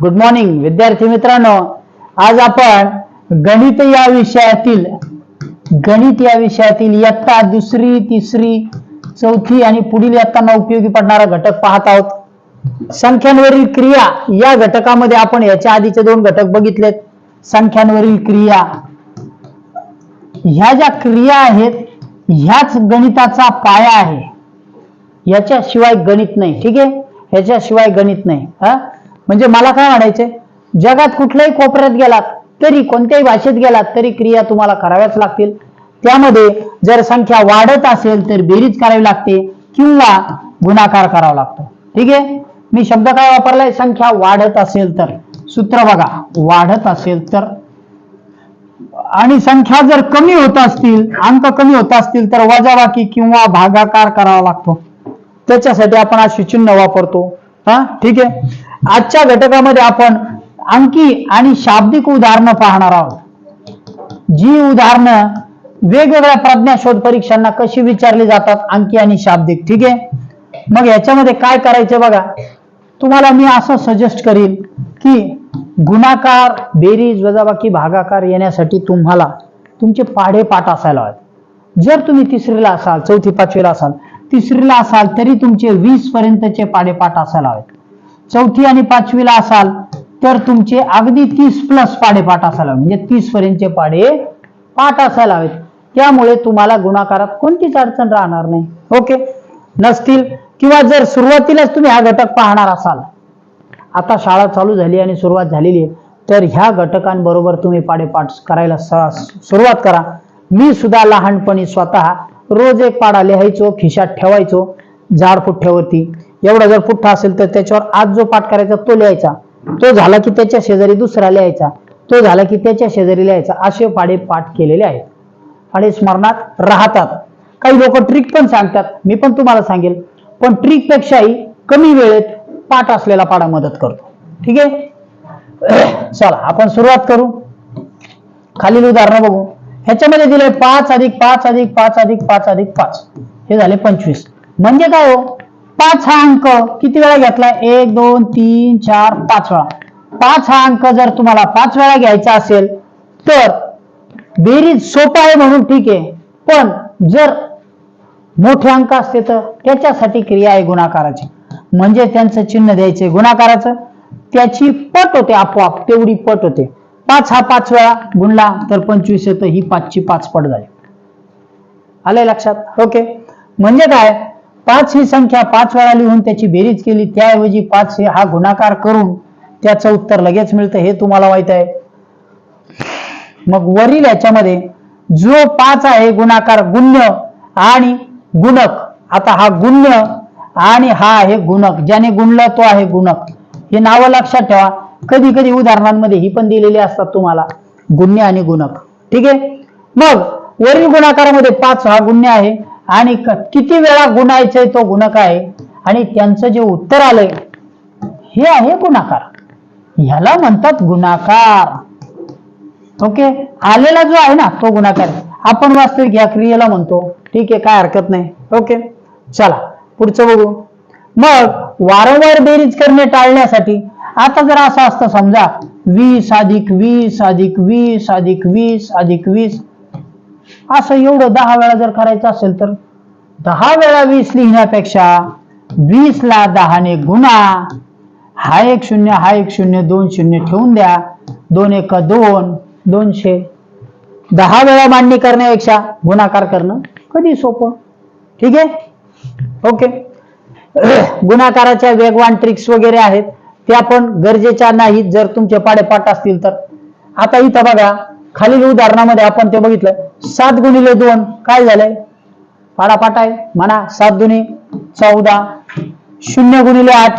Good morning विद्यार्थी मित्रांनो. आज आपण गणित या विषयातील गणित या विषयातील इयत्ता दुसरी तिसरी चौथी आणि पुढील इयत्तांना उपयोगी पडणारा घटक पाहत आहोत. संख्यांवरील क्रिया या घटकामध्ये आपण याच्या आधीचे दोन घटक बघितलेत. संख्यांवरील क्रिया. ह्या ज्या क्रिया आहेत ह्याच गणिताचा पाया आहे. याच्याशिवाय गणित नाही ठीक आहे? ह्याच्याशिवाय गणित नाही हा? म्हणजे मला काय म्हणायचे? जगात कुठल्याही कोपऱ्यात गेलात तरी कोणत्याही भाषेत गेलात तरी क्रिया तुम्हाला कराव्याच लागतील. त्यामध्ये जर संख्या वाढत असेल तर बेरीज करावी लागते किंवा गुणाकार करावा लागतो. ठीक आहे? मी शब्द काय वापरलाय? संख्या वाढत असेल तर. सूत्र बघा वाढत असेल तर. आणि संख्या जर कमी होत असतील अंक कमी होत असतील तर वजाबाकी किंवा भागाकार करावा लागतो. त्याच्यासाठी आपण अशी चिन्ह वापरतो. हा? ठीक आहे? आजच्या घटकामध्ये आपण अंकी आणि शाब्दिक उदाहरणं पाहणार आहोत. जी उदाहरणं वेगवेगळ्या प्रज्ञाशोध परीक्षांना कशी विचारली जातात अंकी आणि शाब्दिक ठीक आहे? मग याच्यामध्ये काय करायचे बघा. तुम्हाला मी असं सजेस्ट करीन की गुणाकार बेरीज वजाबाकी भागाकार येण्यासाठी तुम्हाला तुमचे पाढे पाठ असायला हवेत. जर तुम्ही तिसरीला असाल चौथी पाचवीला असाल तिसरीला असाल तरी तुमचे वीस पर्यंतचे पाढेपाठ असायला हवेत. चौथी आणि पाचवीला असाल तर तुमचे अगदी तीस प्लस पाडेपाठ असायला म्हणजे तीस पर्यंतचे पाडे पाठ असायला हवेत. त्यामुळे तुम्हाला गुणाकारात कोणतीच अडचण राहणार नाही. ओके? नसतील किंवा जर सुरुवातीलाच तुम्ही हा घटक पाहणार असाल आता शाळा चालू झाली आणि सुरुवात झालेली आहे तर ह्या घटकांबरोबर तुम्ही पाडेपाठ करायला सुरुवात करा. मी सुद्धा लहानपणी स्वतः रोज एक पाडा लिहायचो खिशात ठेवायचो झाड ठेवती एवढा जर पुठ्ठा असेल तर त्याच्यावर आज जो पाठ करायचा तो लिहायचा. तो झाला की त्याच्या शेजारी दुसरा लिहायचा. तो झाला की त्याच्या शेजारी लिहायचा. असे पाडे पाठ केलेले आहेत. आणि स्मरणात राहतात. काही लोक ट्रिक पण सांगतात. मी पण तुम्हाला सांगेल. पण ट्रिक पेक्षाही कमी वेळेत पाठ असलेला पाडा मदत करतो. ठीक आहे? चला आपण सुरुवात करू. खालील उदाहरणं बघू. ह्याच्यामध्ये दिले पाच अधिक पाच अधिक पाच अधिक पाच अधिक पाच. हे झाले पंचवीस. म्हणजे काय हो? पाच हा अंक किती वेळा घेतला? एक दोन तीन चार पाच वेळा. पाच हा अंक जर तुम्हाला पाच वेळा घ्यायचा असेल तर बेरीज सोपं आहे म्हणून ठीक आहे. पण जर मोठे अंक असते तर त्याच्यासाठी क्रिया आहे गुणाकाराची. म्हणजे त्यांचं चिन्ह द्यायचे गुणाकाराचं. त्याची पट होते आपोआप तेवढी पट होते. पाच हा पाच वेळा गुणला तर पंचवीस येतं ही पाचची पाच पट झाली. आलंय लक्षात? ओके म्हणजे काय? पाच ही संख्या पाच वेळा लिहून त्याची बेरीज केली त्याऐवजी पाच हे हा गुणाकार करून त्याचं उत्तर लगेच मिळतं हे तुम्हाला माहीत आहे. मग वरील याच्यामध्ये जो पाच आहे गुणाकार गुण्य आणि गुणक आता हा गुण्य आणि हा आहे गुणक ज्याने गुणला तो आहे गुणक. हे नावं लक्षात ठेवा. कधी कधी उदाहरणांमध्ये ही पण दिलेली असतात तुम्हाला गुण्य आणि गुणक. ठीक आहे? मग वरील गुणाकारामध्ये पाच हा गुण्य आहे आणि किती वेळा गुणायचंय तो गुणक आहे आणि त्यांचं जे उत्तर आलंय हे आहे गुणाकार. ह्याला म्हणतात गुणाकार. ओके? आलेला जो आहे ना तो गुणाकार. आपण वास्तविक या क्रियेला म्हणतो. ठीक आहे काय हरकत नाही. ओके? चला पुढचं बघू. मग वारंवार बेरीज करणे टाळण्यासाठी आता जर असं असतं समजा वीस अधिक वीस अधिक वीस अधिक वीस अधिक वीस असं एवढं दहा वेळा जर करायचं असेल तर दहा वेळा वीस लिहिण्यापेक्षा वीस ला दहाने गुणा. हा एक शून्य हा एक शून्य दोन शून्य ठेवून द्या. दोन एक दोन दोनशे. दहा वेळा मांडणी करण्यापेक्षा गुणाकार करणं कधी सोपं? ठीक आहे? ओके. गुणाकाराच्या वेगवान ट्रिक्स वगैरे आहेत. त्या पण गरजेच्या नाहीत. जर तुमचे पाडेपाठ असतील तर. आता इथं बघा खालील उदाहरणामध्ये आपण ते बघितलं. सात गुणिले दोन. काय झालंय? फाटाफाट आहे. म्हणा सात दुनी चौदा. शून्य गुणिले आठ.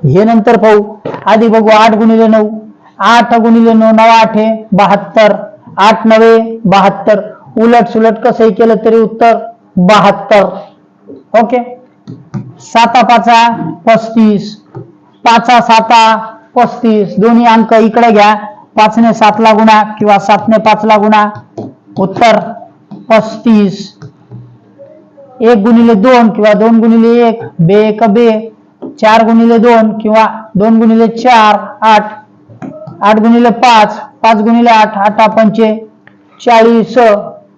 हे नंतर पाहू. आधी बघू आठ गुणिले नऊ. आठ गुणिले नऊ नऊ आठे बहात्तर. आठ नवे बहात्तर. उलट सुलट कसंही केलं तरी उत्तर बहात्तर. ओके? साता पाचा पस्तीस. पाचा साता पस्तीस. दोन्ही अंक इकडे घ्या. पाचने सातला गुणा किंवा सातने पाचला गुणा. उत्तर पस्तीस. एक गुणिले दोन किंवा दोन गुणिले एक बे एक बे. चार गुणिले दोन किंवा दोन गुणिले चार आठ. आठ गुणिले पाच पाच गुणिले आठ आठ पंचे चाळीस.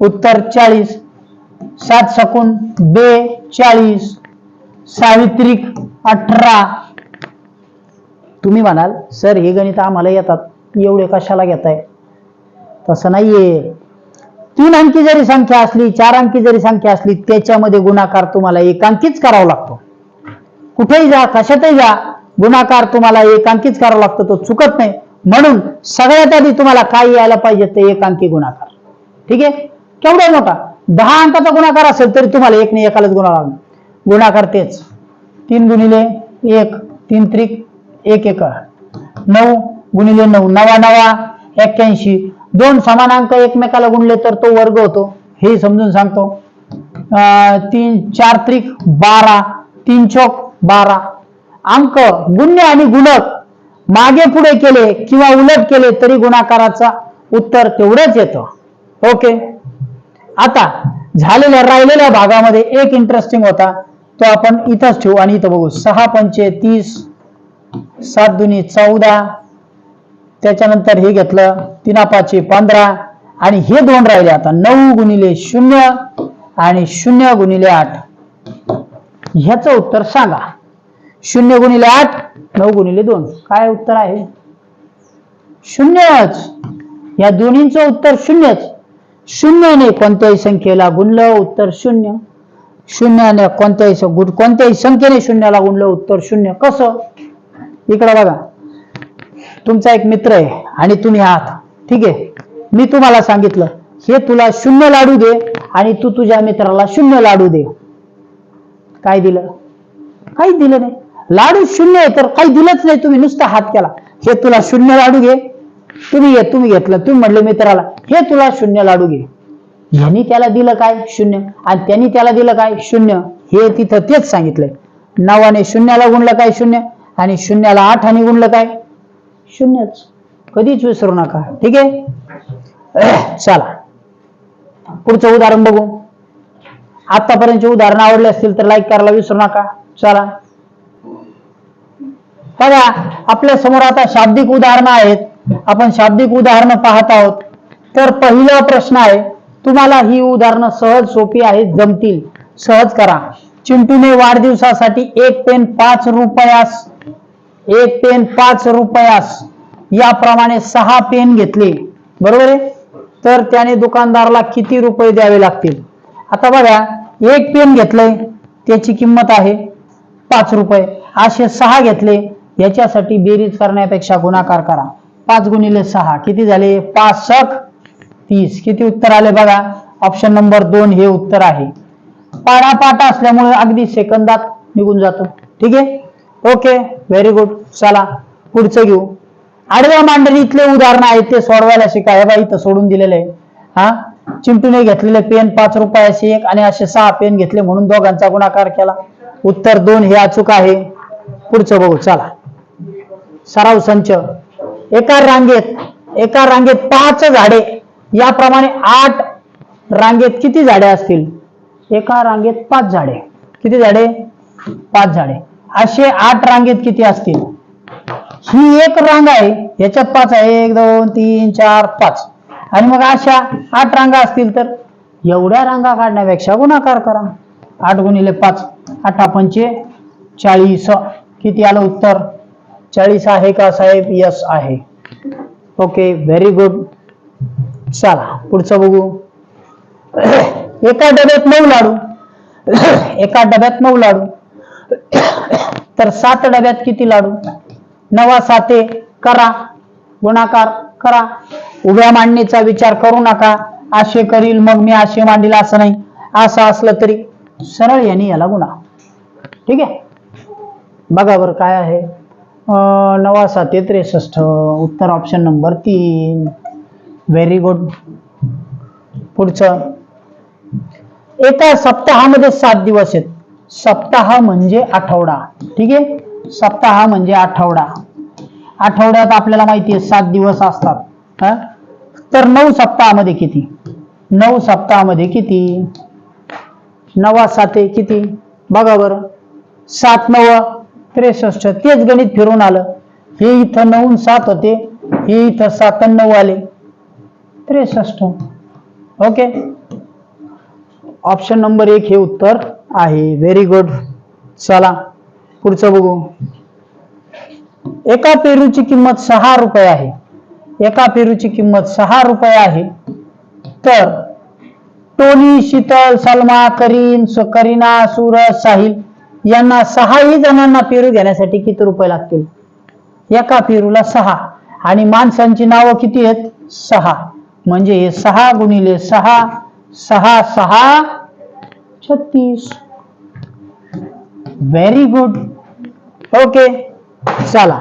उत्तर चाळीस. सात सकून बे चाळीस. सावित्रिक अठरा. तुम्ही म्हणाल सर हे गणित आम्हाला येतात. एवढे कशाला घेताय? तसं नाहीये. तीन अंकी जरी संख्या असली चार अंकी जरी संख्या असली त्याच्यामध्ये गुणाकार तुम्हाला एकांकीच करावा लागतो. कुठेही जा कशातही जा गुणाकार तुम्हाला एकांकीच करावा लागतो तो चुकत नाही. म्हणून सगळ्यात आधी तुम्हाला काय यायला पाहिजे ते एकांकी गुणाकार. ठीक आहे? केवढा मोठा? दहा अंकाचा गुणाकार असेल तरी तुम्हाला एक नाही एकालाच गुणा लागणार. गुणाकार तेच. तीन गुणिले एक तीन त्रिक एक एक. नऊ गुणिले नऊ. नवा नवा एक्क्याऐंशी. दोन समान अंक एकमेकाला गुणले तर तो वर्ग होतो. हे समजून सांगतो. तीन चार त्रिक बारा तीन चौक बारा. अंक गुण्य आणि गुणक मागे पुढे केले किंवा उलट केले तरी गुणाकाराचा उत्तर तेवढंच येतं. ओके? आता झालेल्या राहिलेल्या भागामध्ये एक इंटरेस्टिंग होता. तो आपण इथंच ठेवू आणि इथं बघू. सहा पंचे तीस सात दुनी चौदा त्याच्यानंतर हे घेतलं तीना पाचशे पंधरा आणि हे दोन राहिले आता नऊ गुणिले शून्य आणि शून्य गुणिले आठ. ह्याचं उत्तर सांगा. शून्य गुणिले आठ नऊ गुणिले दोन. काय उत्तर आहे? शून्यच. या दोन्हींचं उत्तर शून्यच. शून्याने कोणत्याही संख्येला गुणलं उत्तर शून्य. शून्याने कोणत्याही कोणत्याही संख्येने शून्याला गुणलं उत्तर शून्य. कसं? इकडे बघा. तुमचा एक मित्र आहे आणि तुम्ही आहात. ठीक आहे? मी तुम्हाला सांगितलं हे तुला शून्य लाडू दे आणि तू तुझ्या मित्राला शून्य लाडू दे. काय दिलं? काही दिलं नाही. लाडू शून्य आहे तर काही दिलंच नाही तुम्ही नुसता हात केला. हे तुला शून्य लाडू घे. तुम्ही घे तुम्ही घेतलं तुम्ही म्हटले मित्राला हे तुला शून्य लाडू घे. यांनी त्याला दिलं काय? शून्य. आणि त्यांनी त्याला दिलं काय? शून्य. हे तिथं तेच सांगितलंय. नवाने शून्याला गुणलं काय? शून्य. आणि शून्याला आठाने गुणलं काय? शून्यच. कधीच विसरू नका. ठीक आहे? चला. पुढचं उदाहरण बघू. आतापर्यंतचे उदाहरण आवडले असतील तर लाईक करायला विसरू नका. चला. बघा आपल्यासमोर आता शाब्दिक उदाहरणं आहेत. आपण शाब्दिक उदाहरणं पाहत आहोत. तर पहिला प्रश्न आहे तुम्हाला ही उदाहरणं सहज सोपी आहेत जमतील. सहज करा. चिंटूने वाढदिवसासाठी एक पेन पाच रुपयास एक पेन पाच रुपयास. याप्रमाणे सहा पेन घेतले. बरोबर आहे? तर त्याने दुकानदाराला किती रुपये द्यावे लागतील? आता बघा एक पेन घेतलंय त्याची किंमत आहे पाच रुपये. असे सहा घेतले याच्यासाठी बेरीज करण्यापेक्षा गुणाकार करा. पाच गुणिले सहा किती झाले? पाच सख तीस. किती उत्तर आले बघा? ऑप्शन नंबर दोन हे उत्तर आहे. पाडापाट असल्यामुळे अगदी सेकंदात निघून जातो. ठीक आहे? ओके व्हेरी गुड चला पुढचं घेऊ. आडव्या मांडणीतले उदाहरण आहे ते सोडवायला शिका हे बाई इथं सोडून दिलेले आहे. हा? चिंटूने घेतलेले पेन पाच रुपयाचे एक आणि असे सहा पेन घेतले म्हणून दोघांचा गुणाकार केला. उत्तर दोन हे अचूक आहे. पुढचं बघू चला. सराव संच. एका रांगेत एका रांगेत पाच झाडे. याप्रमाणे आठ रांगेत किती झाडे असतील? एका रांगेत पाच झाडे. किती झाडे? पाच झाडे. असे आठ रांगेत किती असतील? ही एक रांग आहे याच्यात पाच आहे. एक दोन तीन चार पाच. आणि मग अशा आठ रांगा असतील तर एवढ्या रांगा काढण्यापेक्षा गुणाकार करा. आठ गुणिले पाच आठा पंचे चाळीस. किती आलं उत्तर? चाळीस आहे का साहेब? यस आहे. ओके व्हेरी गुड चला पुढचं बघू. एका डब्यात नऊ लाडू. एका डब्यात नऊ लाडू. तर सात डब्यात किती लाडू? नवा साते करा. गुणाकार करा. उभ्या मांडणीचा विचार करू नका. असे करील मग मी असे मांडील असं नाही. असं असलं तरी सरळ यांनी याला गुणा. ठीक आहे? बघा बरं काय आहे. अं, नवा साते त्रेसष्ट. उत्तर ऑप्शन नंबर तीन. व्हेरी गुड पुढचं. एका सप्ताहामध्ये सात दिवस आहेत. सप्ताह म्हणजे आठवडा. ठीक आहे? सप्ताह म्हणजे आठवडा. आठवड्यात आपल्याला माहिती आहे सात दिवस असतात. तर नऊ सप्ताहामध्ये किती? नऊ सप्ताहामध्ये किती? नवा साते किती? बघा बरं. सात नव त्रेसष्ट. तेच गणित फिरून आलं. हे इथं नऊ सात होते. हे इथं सात नऊ आले. त्रेसष्ट. ओके? ऑप्शन नंबर एक हे उत्तर. आहे. व्हेरी गुड चला पुढचं बघू. एका पेरूची किंमत सहा रुपये आहे. एका पेरूची किंमत सहा रुपये आहे. तर टोनी शीतल सलमा करीन करीना सूरज साहिल यांना सहाही जणांना पेरू घेण्यासाठी किती रुपये लागतील? एका पेरूला सहा. आणि माणसांची नावं किती आहेत? सहा. म्हणजे हे सहा गुणिले सहा सहा सहा छत्तीस. व्हेरी गुड ओके चला.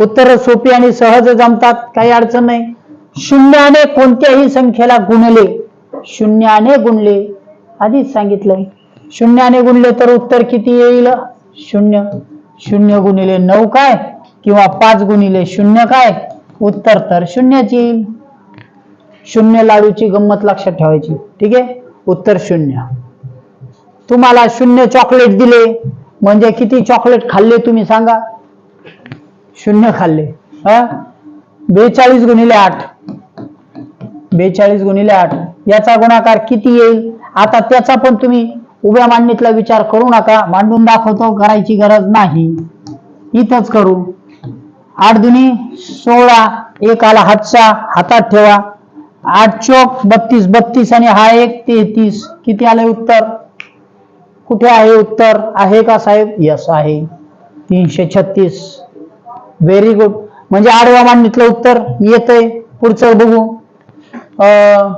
उत्तर सोपी आणि सहज जमतात. काही अडचण नाही. शून्याने कोणत्याही संख्येला गुणले. शून्याने गुणले. आधीच सांगितलंय. शून्याने गुणले तर उत्तर किती येईल? शून्य. शून्य गुणिले नऊ काय? किंवा पाच गुणिले शून्य काय? उत्तर तर शून्यच येईल. शून्य लाडूची गंमत लक्षात ठेवायची. ठीक आहे? उत्तर शून्य. तुम्हाला शून्य चॉकलेट दिले. म्हणजे किती चॉकलेट खाल्ले तुम्ही सांगा? शून्य खाल्ले. हा? बेचाळीस गुणिले आठ. बेचाळीस गुणिले आठ. याचा गुणाकार किती येईल? आता त्याचा पण तुम्ही उभ्या मांडणीतला विचार करू नका. मांडून दाखवतो करायची गरज नाही. इथंच करू. आठ दुनी सोळा एक आला हातचा. हातात ठेवा. आठ चोक बत्तीस बत्तीस आणि हा एक तेहतीस. किती आले उत्तर? कुठे आहे उत्तर? आहे का साहेब? यस आहे. तीनशे छत्तीस. व्हेरी गुड म्हणजे आडवा मांडणीतलं उत्तर येतंय. पुढचं बघू. अं,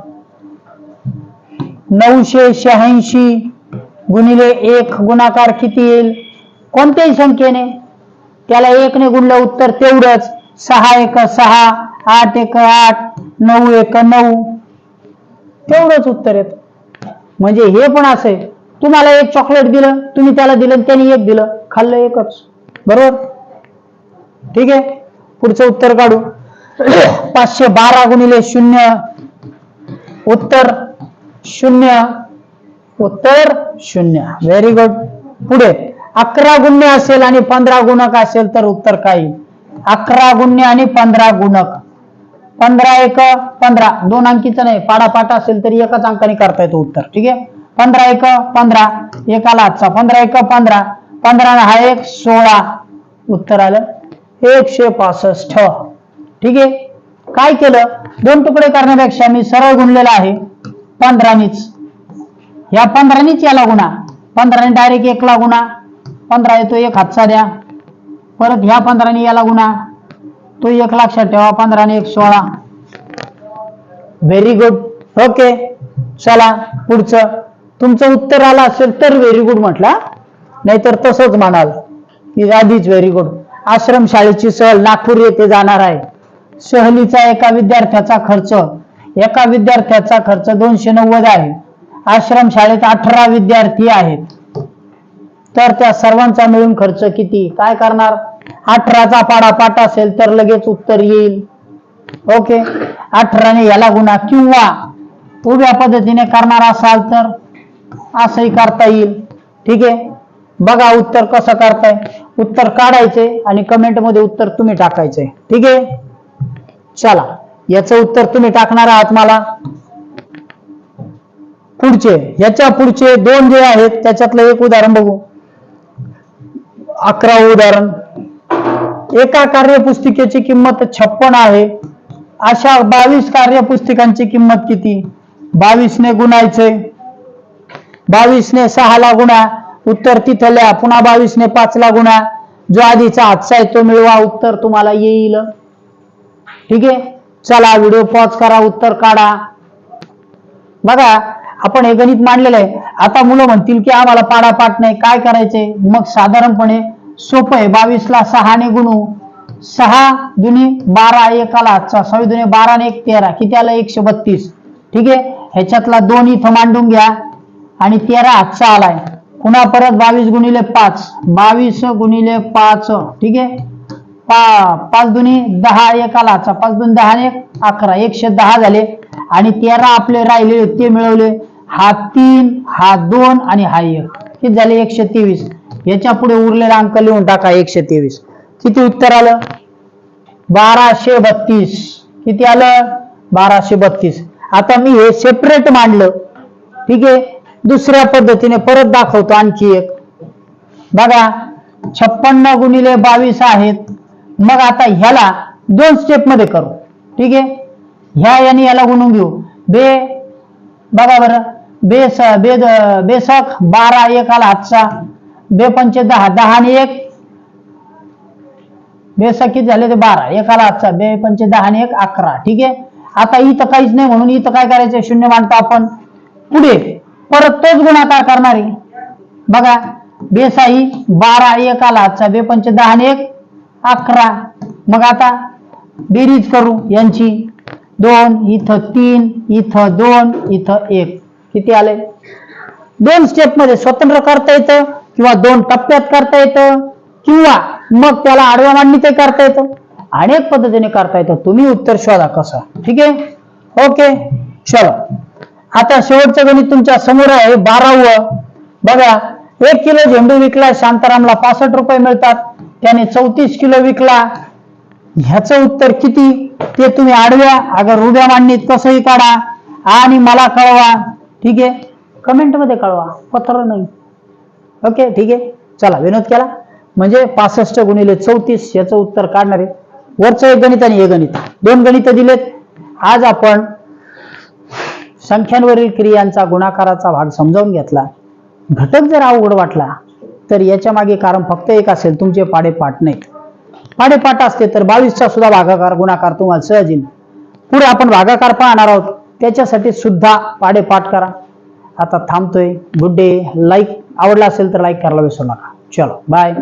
नऊशे शहाऐंशी गुणिले एक गुणाकार किती येईल? कोणत्याही संख्येने. त्याला एकने गुणलं उत्तर तेवढंच. सहा एक सहा आठ एक आठ नऊ एक नऊ. तेवढंच उत्तर येत. म्हणजे हे पण असं तुम्हाला एक चॉकलेट दिलं तुम्ही त्याला दिलं त्याने एक दिलं. खाल्लं एकच. बरोबर? ठीक आहे? पुढचं उत्तर काढू. पाचशे बारा गुणिले शून्य. उत्तर शून्य. उत्तर शून्य. व्हेरी गुड पुढे. अकरा गुण्य असेल आणि पंधरा गुणक असेल तर उत्तर काय? येईल? अकरा गुण्य आणि पंधरा गुणक. पंधरा एक पंधरा. दोन अंकीचं नाही. पाडापाटा असेल तरी एकाच अंकाने करता येतो उत्तर. ठीक आहे? पंधरा एक पंधरा. एकाला आजचा पंधरा एक पंधरा. पंधरा हा एक सोळा. उत्तर आलं. एकशे पासष्ट. ठीक आहे? काय केलं? दोन तुकडे करण्यापेक्षा मी सरळ गुणलेला आहे. पंधरानीच. या पंधरानीच याला गुणा. पंधराने डायरेक्ट एकला गुणा. पंधरा येतो एक हातचा द्या. परत ह्या पंधराने याला गुणा. तो एक लक्षात ठेवा. पंधराने एक सोळा. व्हेरी गुड ओके चला पुढचं. तुमचं उत्तर आलं असेल तर व्हेरी गुड म्हटला. नाहीतर तसंच म्हणाल. की आधीच व्हेरी गुड आश्रम शाळेची सहल नागपूर येथे जाणार आहे. सहलीचा एका विद्यार्थ्याचा खर्च एका विद्यार्थ्याचा खर्च दोनशे नव्वद आहे. आश्रम शाळेत अठरा विद्यार्थी आहेत. तर त्या सर्वांचा मिळून खर्च किती? काय करणार? अठराचा पाडापाट असेल तर लगेच उत्तर येईल. ओके अठराने याला गुन्हा किंवा उभ्या पद्धतीने करणार असाल तर? असंही करता येईल. ठीक आहे? बघा उत्तर कसं करताय. उत्तर काढायचे आणि कमेंटमध्ये उत्तर तुम्ही टाकायचे. ठीक आहे? चला. याचं उत्तर तुम्ही टाकणार आहात मला. पुढचे. याच्या पुढचे दोन जे आहेत त्याच्यातलं एक उदाहरण बघू. अकरा उदाहरण. एका कार्यपुस्तिकेची किंमत छप्पन आहे. अशा बावीस कार्यपुस्तिकांची किंमत किती? बावीसने गुणायचे. बावीसने सहाला गुणा. उत्तर तिथल्या पुन्हा बावीसने पाचला गुणा. जो आधीचा हातचा आहे तो मिळवा. उत्तर तुम्हाला येईल. ठीक आहे? चला व्हिडिओ पॉज करा. उत्तर काढा. बघा आपण हे गणित मांडलेलं आहे. आता मुलं म्हणतील की आम्हाला पाडापाठ नाही. काय करायचे मग साधारणपणे सोपं आहे. बावीसला सहाने गुणू. सहा दुनी बारा एकाला आजचा सव्वीस दुने बारा आणि एक तेरा. किती आला? एकशे बत्तीस. ठीक आहे? ह्याच्यातला दोन इथं मांडून घ्या. आणि तेरा हातचा आलाय पुन्हा परत बावीस गुणिले पाच. बावीस गुणिले पाच ठीक आहे? पा पाच दुनी दहा एकाला. हातचा पाच दोन दहा एक अकरा. एकशे दहा झाले. आणि तेरा आपले राहिले ते मिळवले. हा तीन हा दोन आणि हा एक. किती झाले? एकशे तेवीस. याच्यापुढे उरलेला अंक लिहून टाका एकशे तेवीस. किती उत्तर आलं? बाराशे बत्तीस. किती आलं? बाराशे बत्तीस. आता मी हे सेपरेट मांडलं. ठीक आहे? दुसऱ्या पद्धतीने परत दाखवतो आणखी एक. बघा छप्पन्न गुणिले बावीस आहेत. मग आता ह्याला दोन स्टेपमध्ये करू. ठीक आहे? ह्या याने याला गुणून घेऊ. बे बघा बरं. बेस बेद बेसक बारा एक आला हातचा. बे पंचे दहा दहा आणि एक. बेसक किती झाले ते बारा. एक आला हातचा. बे पंचे दहा आणि एक अकरा. ठीक आहे? आता इथं काहीच नाही म्हणून इथं काय करायचं शून्य मांडतो आपण. पुढे. परत तोच गुणाकार करणार आहे. बघा बेसाई बारा एक आला हातचा दहा आणि एक अकरा. मग आता बेरीज करू यांची. दोन इथं तीन इथं दोन इथं एक. किती आले? दोन स्टेपमध्ये स्वतंत्र करता येतं किंवा दोन टप्प्यात करता येतं किंवा मग त्याला आडव्या मांडणीत करता येतं. अनेक पद्धतीने करता येतं. तुम्ही उत्तर शोधा कसं. ठीक आहे? ओके चलो आता शेवटचं गणित तुमच्यासमोर आहे बारावं. बघा एक किलो झेंडू विकला शांतारामला पासष्ट रुपये मिळतात. त्याने चौतीस किलो विकला. ह्याचं उत्तर किती? ते तुम्ही आडव्या अगर उभ्या मांडणीत कसंही काढा. आणि मला कळवा. ठीक आहे? कमेंटमध्ये कळवा. पत्र नाही. ओके ठीक आहे? चला विनोद केला. म्हणजे पासष्ट गुणिले चौतीस याचं उत्तर काढणार. आहे वरचं एक गणित आणि हे गणित. दोन गणित दिलेत. आज आपण संख्यांवरील क्रियांचा गुणाकाराचा भाग समजावून घेतला. घटक जर अवघड वाटला तर याच्या मागे कारण फक्त एक असेल तुमचे पाडेपाठ नाही. पाडेपाठ असते तर बावीसचा सुद्धा भागाकार गुणाकार तुम्हाला सहज येईल. पुढे आपण भागाकार पाहणार आहोत. त्याच्यासाठी सुद्धा पाडेपाठ करा. आता थांबतोय. Good day. लाईक आवडला असेल तर लाईक करायला विसरू नका. चलो बाय.